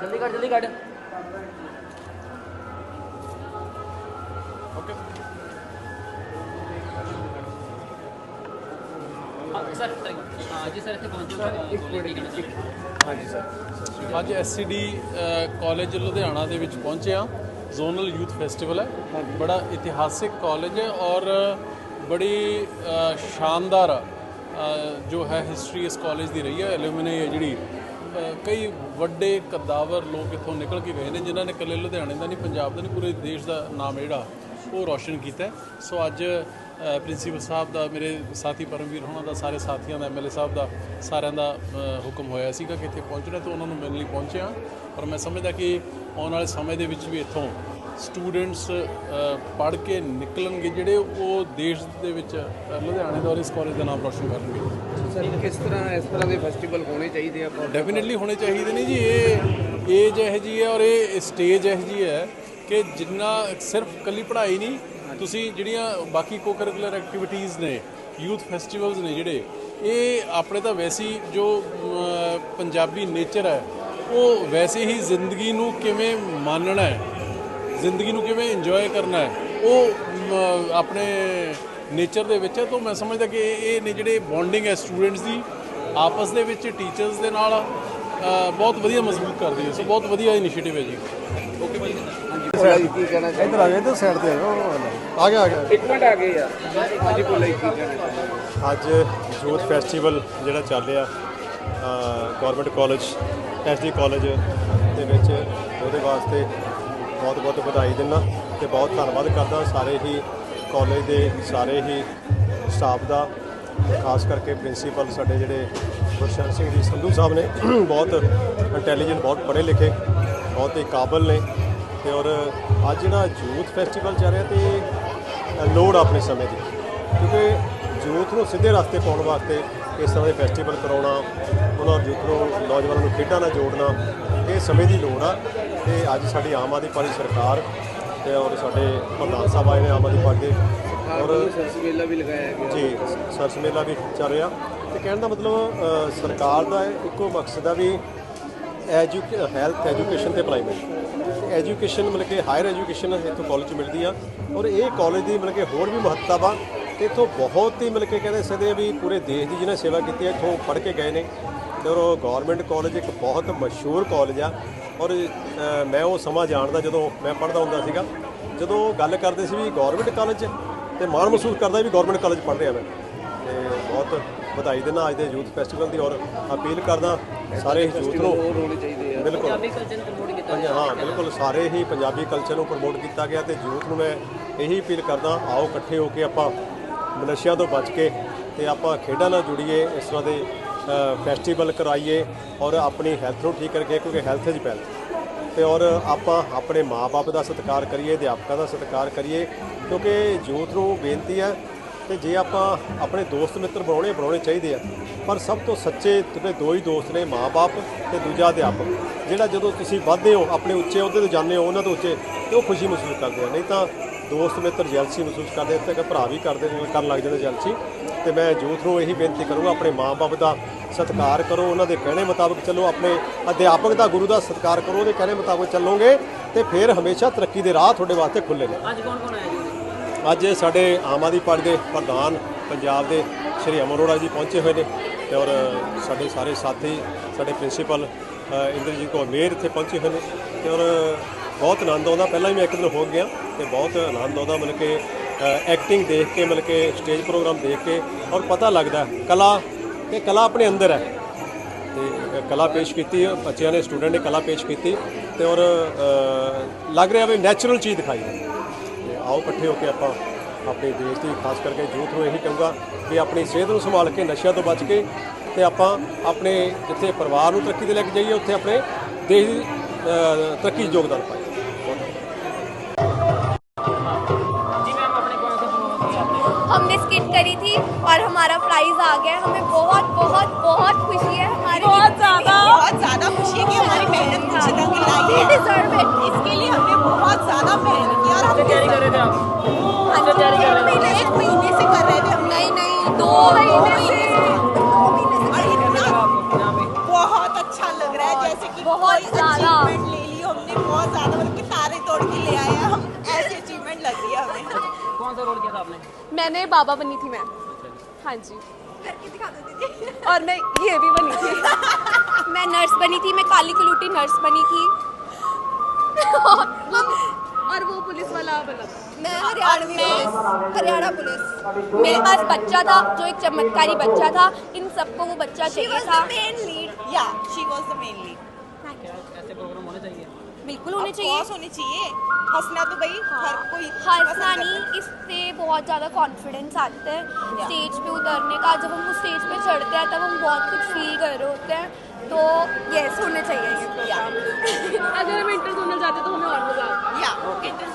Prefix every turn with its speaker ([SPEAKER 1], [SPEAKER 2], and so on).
[SPEAKER 1] ਜਲਦੀ ਕੱਢ ਜਲਦੀ ਕੱਢ।
[SPEAKER 2] ਓਕੇ
[SPEAKER 1] ਸਰ ਹਾਂ ਜੀ ਸਰ ਇੱਥੇ ਪਹੁੰਚੋ
[SPEAKER 2] ਹਾਂਜੀ ਸਰ। ਅੱਜ ਐਸਸੀਡੀ ਕਾਲਜ ਲੁਧਿਆਣਾ ਦੇ ਵਿੱਚ ਪਹੁੰਚੇ ਹਾਂ। ਜ਼ੋਨਲ ਯੂਥ ਫੈਸਟੀਵਲ ਹੈ। ਬੜਾ ਇਤਿਹਾਸਿਕ ਕਾਲਜ ਹੈ ਔਰ ਬੜੀ ਸ਼ਾਨਦਾਰ ਜੋ ਹੈ ਹਿਸਟਰੀ ਇਸ ਕਾਲਜ ਦੀ ਰਹੀ ਹੈ। ਐਲੂਮਨੀ ਹੈ ਜਿਹੜੀ ਕਈ ਵੱਡੇ ਕਦਾਵਰ ਲੋਕ ਇੱਥੋਂ ਨਿਕਲ ਕੇ ਗਏ ਨੇ, ਜਿਨ੍ਹਾਂ ਨੇ ਇਕੱਲੇ ਲੁਧਿਆਣੇ ਦਾ ਨਹੀਂ, ਪੰਜਾਬ ਦਾ ਨਹੀਂ, ਪੂਰੇ ਦੇਸ਼ ਦਾ ਨਾਮ ਜਿਹੜਾ, ਉਹ ਰੌਸ਼ਨ ਕੀਤਾ ਸੋ ਅੱਜ ਪ੍ਰਿੰਸੀਪਲ ਸਾਹਿਬ ਦਾ, ਮੇਰੇ ਸਾਥੀ ਪਰਮਵੀਰ ਹੋਣਾ ਦਾ, ਸਾਰੇ ਸਾਥੀਆਂ ਦਾ ਐਮਐਲਏ ਸਾਹਿਬ ਦਾ, ਸਾਰਿਆਂ ਦਾ ਹੁਕਮ ਹੋਇਆ ਸੀਗਾ ਕਿ ਇੱਥੇ ਪਹੁੰਚਣਾ ਤੇ ਉਹਨਾਂ ਨੂੰ ਮਿਲਣ ਲਈ ਪਹੁੰਚਿਆ ਪਰ ਮੈਂ ਸਮਝਦਾ ਕਿ ਆਉਣ ਵਾਲੇ ਸਮੇਂ ਦੇ ਵਿੱਚ ਵੀ ਇੱਥੋਂ ਸਟੂਡੈਂਟਸ ਪੜ੍ਹ ਕੇ ਨਿਕਲਣਗੇ ਜਿਹੜੇ ਉਹ ਦੇਸ਼ ਦੇ ਵਿੱਚ ਲੁਧਿਆਣੇ ਦਾ ਔਰ ਇਸ ਕਾਲਜ ਦਾ ਨਾਮ ਰੌਸ਼ਨ ਕਰਨਗੇ।
[SPEAKER 3] ਸਰ ਕਿਸ ਤਰ੍ਹਾਂ ਇਸ ਤਰ੍ਹਾਂ ਦੇ ਫੈਸਟੀਵਲ ਹੋਣੇ ਚਾਹੀਦੇ ਆ?
[SPEAKER 2] ਡੈਫੀਨਿਟਲੀ ਹੋਣੇ ਚਾਹੀਦੇ ਨੇ ਜੀ। ਇਹ ਏਜ ਇਹੋ ਜੀ ਹੈ ਔਰ ਇਹ ਸਟੇਜ ਇਹੋ ਜੀ ਹੈ ਕਿ ਜਿੰਨਾ ਸਿਰਫ ਕੱਲੀ ਪੜ੍ਹਾਈ ਨਹੀਂ ਤੁਸੀਂ ਜਿਹੜੀਆਂ ਬਾਕੀ ਕੋ-ਕਰਿਕੂਲਰ ਐਕਟੀਵਿਟੀਜ਼ ਨੇ ਯੂਥ ਫੈਸਟੀਵਲਸ ਨੇ ਜਿਹੜੇ ਇਹ ਆਪਣੇ ਤਾਂ ਵੈਸੇ ਜੋ ਪੰਜਾਬੀ ਨੇਚਰ ਹੈ ਉਹ ਵੈਸੇ ਹੀ ਜ਼ਿੰਦਗੀ ਨੂੰ ਕਿਵੇਂ ਮਾਨਣਾ ਹੈ ਜ਼ਿੰਦਗੀ ਨੂੰ ਕਿਵੇਂ ਇੰਜੋਏ ਕਰਨਾ ਹੈ ਉਹ ਆਪਣੇ ਨੇਚਰ ਦੇ ਵਿੱਚ ਹੈ ਤਾਂ ਮੈਂ ਸਮਝਦਾ ਕਿ ਇਹ ਨੇ ਜਿਹੜੇ ਬੌਂਡਿੰਗ ਹੈ ਸਟੂਡੈਂਟਸ ਦੀ ਆਪਸ ਦੇ ਵਿੱਚ ਟੀਚਰਸ ਦੇ ਨਾਲ ਬਹੁਤ ਵਧੀਆ ਮਜ਼ਬੂਤ ਕਰਦੀ ਹੈ ਸੋ ਬਹੁਤ ਵਧੀਆ ਇਨੀਸ਼ੀਏਟਿਵ ਹੈ ਜੀ।
[SPEAKER 3] ਹਾਂਜੀ ਕੀ ਕਹਿਣਾ ਚਾਹੀਦਾ
[SPEAKER 4] ਇੱਧਰ ਆ ਗਿਆ ਇੱਧਰ ਸਾਈਡ ਤੇ ਆ ਗਿਆ ਆ ਗਿਆ।
[SPEAKER 3] ਇੱਕ ਮਿੰਟ ਆ ਗਏ ਆ। ਹਾਂਜੀ ਬੋਲੇ ਕੀ ਕਹਿਣਾ
[SPEAKER 4] ਅੱਜ ਯੂਥ ਫੈਸਟੀਵਲ ਜਿਹੜਾ ਚੱਲ ਰਿਹਾ ਗਵਰਨਮੈਂਟ ਕਾਲਜ ਐਸਡੀ ਕਾਲਜ ਦੇ ਵਿੱਚ ਉਹਦੇ ਵਾਸਤੇ ਬਹੁਤ ਬਹੁਤ ਵਧਾਈ ਦਿੰਦਾ ਤੇ ਬਹੁਤ ਧੰਨਵਾਦ ਕਰਦਾ ਸਾਰੇ ਹੀ ਕਾਲਜ ਦੇ ਸਾਰੇ ਹੀ ਸਟਾਫ ਦਾ ਖਾਸ ਕਰਕੇ ਪ੍ਰਿੰਸੀਪਲ ਸਾਡੇ ਜਿਹੜੇ ਗੁਰਸ਼ਰਨ ਸਿੰਘ ਜੀ ਸੰਧੂ ਸਾਹਿਬ ਨੇ। ਬਹੁਤ ਇੰਟੈਲੀਜੈਂਟ ਬਹੁਤ ਪੜ੍ਹੇ ਲਿਖੇ ਬਹੁਤ ਹੀ ਕਾਬਲ ਨੇ ਤੇ ਔਰ ਅੱਜ ਜਿਹੜਾ ਯੂਥ ਫੈਸਟੀਵਲ ਚੱਲ ਰਿਹਾ ਤੇ ਅ, ਲੋੜ ਆ ਆਪਣੇ ਸਮੇਂ ਦੀ ਕਿਉਂਕਿ ਯੂਥ ਨੂੰ ਸਿੱਧੇ ਰਸਤੇ ਪਾਉਣ ਵਾਸਤੇ ਇਸ ਤਰ੍ਹਾਂ ਦੇ ਫੈਸਟੀਵਲ ਕਰਾਉਣਾ ਉਹਨਾਂ ਯੂਥ ਨੂੰ ਨੌਜਵਾਨਾਂ ਨੂੰ ਖੇਡਾਂ ਨਾਲ ਜੋੜਨਾ ਇਹ ਸਮੇਂ ਦੀ ਲੋੜ ਆ। ਤੇ ਅੱਜ ਸਾਡੀ ਆਮ ਆਦਮੀ ਪਾਰਟੀ ਸਰਕਾਰ ਤੇ ਔਰ ਸਾਡੇ ਪ੍ਰਧਾਨ ਸਾਹਿਬ ਆਏ ਨੇ ਆਮ ਆਦਮੀ ਪਾਰਟੀ ਔਰ
[SPEAKER 3] ਸਰਸ ਮੇਲਾ ਵੀ ਲਗਾਇਆ ਗਿਆ।
[SPEAKER 4] ਜੀ ਸਰਸ ਮੇਲਾ ਵੀ ਚੱਲ ਰਿਹਾ। ਤੇ ਕਹਿਣ ਦਾ ਮਤਲਬ ਸਰਕਾਰ ਦਾ ਇੱਕੋ ਮਕਸਦ ਆ ਵੀ ਐਜੂਕੇ ਹੈਲਥ ਐਜੂਕੇਸ਼ਨ ਤੇ ਅਪਲਾਈਮੈਂਟ ਐਜੂਕੇਸ਼ਨ ਮਤਲਬ ਕਿ ਹਾਇਰ ਐਜੂਕੇਸ਼ਨ ਇੱਥੋਂ ਕਾਲਜ ਮਿਲਦੀ ਆ ਔਰ ਇਹ ਕਾਲਜ ਦੀ ਮਤਲਬ ਕਿ ਹੋਰ ਵੀ ਮਹੱਤਤਾ ਵਾ। ਇੱਥੋਂ ਬਹੁਤ ਹੀ ਮਤਲਬ ਕਿ ਕਹਿੰਦੇ ਸਕਦੇ ਆ ਵੀ ਪੂਰੇ ਦੇਸ਼ ਦੀ ਜਿਹਨੇ ਸੇਵਾ ਕੀਤੀ ਹੈ ਇੱਥੋਂ ਪੜ੍ਹ ਕੇ ਗਏ ਨੇ। ਉਹ ਗਵਰਨਮੈਂਟ ਕਾਲਜ ਇੱਕ ਬਹੁਤ ਮਸ਼ਹੂਰ ਕਾਲਜ ਆ। ਔਰ ਮੈਂ ਉਹ ਸਮਾਂ ਜਾਣਦਾ ਜਦੋਂ ਮੈਂ ਪੜ੍ਹਦਾ ਹੁੰਦਾ ਸੀਗਾ। ਜਦੋਂ ਗੱਲ ਕਰਦੇ ਸੀ ਵੀ ਗਵਰਨਮੈਂਟ ਕਾਲਜ 'ਚ ਤੇ ਮਾਣ ਮਹਿਸੂਸ ਕਰਦਾ ਵੀ ਗਵਰਨਮੈਂਟ ਕਾਲਜ ਪੜ੍ਹ ਰਿਹਾ ਮੈਂ। ਤੇ ਬਹੁਤ ਵਧਾਈ ਦਿੰਦਾ ਅੱਜ ਦੇ ਯੂਥ ਫੈਸਟੀਵਲ ਦੀ ਔਰ ਅਪੀਲ ਕਰਦਾ ਸਾਰੇ ਯੂਥ ਨੂੰ ਬਿਲਕੁਲ।
[SPEAKER 1] ਪੰਜਾਬੀ ਕਲਚਰ ਨੂੰ ਪ੍ਰਮੋਟ ਕੀਤਾ
[SPEAKER 4] ਪੰਜ- ਹਾਂ ਬਿਲਕੁਲ। ਸਾਰੇ ਹੀ ਪੰਜਾਬੀ ਕਲਚਰ ਨੂੰ ਪ੍ਰਮੋਟ ਕੀਤਾ ਗਿਆ ਤੇ ਯੂਥ ਨੂੰ ਮੈਂ ਇਹੀ ਅਪੀਲ ਕਰਦਾ ਆਓ ਇਕੱਠੇ ਹੋ ਕੇ ਆਪਾਂ ਨਸ਼ਿਆਂ ਤੋਂ ਬਚ ਕੇ ਤੇ ਆਪਾਂ ਖੇਡਾਂ ਨਾਲ ਜੁੜੀਏ ਇਸ ਤਰ੍ਹਾਂ ਦੇ ਫੈਸਟੀਵਲ ਕਰਾਈਏ ਔਰ ਆਪਣੀ ਹੈਲਥ ਨੂੰ ਠੀਕ ਕਰਕੇ, ਕਿਉਂਕਿ ਹੈਲਥ ਇਜ਼ ਵੈਲਥ ਤੇ ਔਰ ਆਪਾਂ ਆਪਣੇ ਮਾਪੇ ਦਾ ਸਤਿਕਾਰ ਕਰੀਏ, ਅਧਿਆਪਕਾਂ ਦਾ ਸਤਿਕਾਰ ਕਰੀਏ, ਕਿਉਂਕਿ ਯੂਥ ਨੂੰ ਬੇਨਤੀ ਹੈ ਤੇ ਜੇ ਆਪਾਂ ਆਪਣੇ ਦੋਸਤ ਮਿੱਤਰ ਬਣਾਉਣੇ ਬਣਾਉਣੇ ਚਾਹੀਦੇ ਆ, ਪਰ ਸਭ ਤੋਂ ਸੱਚੇ ਤੇ ਦੋ ਹੀ ਦੋਸਤ ਨੇ ਮਾਪੇ ਤੇ ਦੂਜਾ ਅਧਿਆਪਕ, ਜਿਹੜਾ ਜਦੋਂ ਤੁਸੀਂ ਵੱਧਦੇ ਹੋ, ਆਪਣੇ ਉੱਚੇ, ਉਹਦੇ ਤੋਂ ਜਾਂਦੇ ਹੋ, ਉਹਨਾਂ ਤੋਂ ਉੱਚੇ, ਤੇ ਉਹ ਖੁਸ਼ੀ ਮਹਿਸੂਸ ਕਰਦੇ ਆ। ਨਹੀਂ ਤਾਂ ਦੋਸਤ ਮਿੱਤਰ ਜੈਲਸੀ ਮਹਿਸੂਸ ਕਰਦੇ ਇੱਥੇ ਕਿ ਭਰਾ ਵੀ ਕਰਦੇ ਕਰਨ ਲੱਗ ਜਾਂਦੇ ਜੈਲਸੀ ਤੇ ਮੈਂ ਯੂਥ ਨੂੰ ਇਹੀ ਬੇਨਤੀ ਕਰੂੰਗਾ, ਆਪਣੇ ਮਾਪੇ ਦਾ ਸਤਿਕਾਰ ਕਰੋ ਉਹਨਾਂ ਦੇ ਕਹਿਣੇ ਮੁਤਾਬਕ ਚੱਲੋ ਆਪਣੇ ਅਧਿਆਪਕ ਦਾ ਗੁਰੂ ਦਾ ਸਤਿਕਾਰ ਕਰੋ ਉਹਦੇ ਕਹਿਣੇ ਮੁਤਾਬਕ ਚੱਲੋਗੇ ਤੇ ਫਿਰ ਹਮੇਸ਼ਾ ਤਰੱਕੀ ਦੇ ਰਾਹ ਤੁਹਾਡੇ ਵਾਸਤੇ ਖੁੱਲੇ ਨੇ।
[SPEAKER 1] ਅੱਜ ਕੌਣ ਕੌਣ ਆਇਆ ਜੀ?
[SPEAKER 4] ਅੱਜ ਸਾਡੇ ਆਮ ਆਦਮੀ ਪਾਰਟੀ ਦੇ ਪ੍ਰਧਾਨ ਪੰਜਾਬ ਦੇ ਸ਼੍ਰੀ ਅਮਰ ਅਰੋੜਾ ਜੀ ਪਹੁੰਚੇ ਹੋਏ ਨੇ ਤੇ ਔਰ ਸਾਡੇ ਸਾਰੇ ਸਾਥੀ ਸਾਡੇ ਪ੍ਰਿੰਸੀਪਲ ਇੰਦਰਜੀਤ ਕੌਰ ਮੇਰ ਇੱਥੇ ਪਹੁੰਚੇ ਹੋਏ ਨੇ ਤੇ ਔਰ ਬਹੁਤ ਆਨੰਦ ਆਉਂਦਾ। ਪਹਿਲਾਂ ਵੀ ਮੈਂ ਇੱਕ ਦਿਨ ਹੋ ਗਿਆ ਤੇ ਬਹੁਤ ਆਨੰਦ ਆਉਂਦਾ ਮਤਲਬ ਕਿ ਐਕਟਿੰਗ ਦੇਖ ਕੇ ਮਤਲਬ ਕਿ ਸਟੇਜ ਪ੍ਰੋਗਰਾਮ ਦੇਖ ਕੇ ਔਰ ਪਤਾ ਲੱਗਦਾ ਹੈ ਕਲਾ ਤੇ ਕਲਾ ਆਪਣੇ ਅੰਦਰ ਹੈ। ਤੇ ਕਲਾ ਪੇਸ਼ ਕੀਤੀ, ਬੱਚਿਆਂ ਨੇ ਸਟੂਡੈਂਟ ਨੇ ਕਲਾ ਪੇਸ਼ ਕੀਤੀ ਤੇ ਔਰ ਲੱਗ ਰਿਹਾ ਵੀ ਨੈਚੁਰਲ ਚੀਜ਼ ਦਿਖਾਈ ਹੈ। ਤੇ ਆਓ ਇਕੱਠੇ ਹੋ ਕੇ ਆਪਾਂ ਆਪਣੇ ਦੇਸ਼ ਦੀ ਖਾਸ ਕਰਕੇ ਯੂਥ ਨੂੰ ਇਹੀ ਕਹੂੰਗਾ ਵੀ ਆਪਣੀ ਸਿਹਤ ਨੂੰ ਸੰਭਾਲ ਕੇ, ਨਸ਼ਿਆਂ ਤੋਂ ਬਚ ਕੇ ਤੇ ਆਪਾਂ ਆਪਣੇ ਜਿੱਥੇ ਪਰਿਵਾਰ ਨੂੰ ਤਰੱਕੀ ਤੇ ਲੈ ਕੇ ਜਾਈਏ, ਉੱਥੇ ਆਪਣੇ ਦੇਸ਼ ਦੀ ਤਰੱਕੀ ਯੋਗਦਾਨ ਪਾਈਏ।
[SPEAKER 5] हमने स्किट करी थी और हमारा प्राइज आ गया। हमें बहुत बहुत बहुत खुशी है हमारे
[SPEAKER 6] बहुत ज़्यादा। बहुत ज़्यादा खुशी है कि हमारी मेहनत कुछ तक लाई है।
[SPEAKER 5] डिजर्व इट
[SPEAKER 6] इसके लिए हमने बहुत ज़्यादा मेहनत की और हम
[SPEAKER 1] तैयारी कर रहे थे आप? तैयारी कर रहे थे
[SPEAKER 6] एक महीने से कर रहे थे हम।
[SPEAKER 5] नहीं नहीं दो महीने से।
[SPEAKER 6] बहुत अच्छा लग रहा है जैसे कि
[SPEAKER 5] बहुत
[SPEAKER 1] कौन सा रोल किया था आपने?
[SPEAKER 7] मैंने बाबा बनी थी मैं। हाँ जी।
[SPEAKER 5] करके दिखा दो
[SPEAKER 7] और मैं ये भी बनी थी।
[SPEAKER 5] मैं नर्स बनी थी मैं काली कलूटी नर्स बनी थी।
[SPEAKER 7] और वो पुलिस वाला बना
[SPEAKER 5] मैं हरियाणवी हरियाणा पुलिस। मेरे पास बच्चा था जो एक चमत्कारी बच्चा था। इन सबको वो बच्चा चाहिए था।
[SPEAKER 6] मेन लीड या she was the main lead
[SPEAKER 1] ऐसे प्रोग्राम होने चाहिए।
[SPEAKER 5] बिल्कुल होने चाहिए
[SPEAKER 6] होने चाहिए। हंसना तो भाई हर कोई
[SPEAKER 5] हंसना नहीं इससे बहुत ज़्यादा कॉन्फिडेंस आता है। स्टेज पे उतरने का जब हम उस स्टेज पे चढ़ते हैं तब हम बहुत कुछ फील कर रहे होते हैं। तो यस होने चाहिए।
[SPEAKER 7] अगर हम इंटर जोनल जाते तो हमें और मज़ा आता
[SPEAKER 6] या इंटर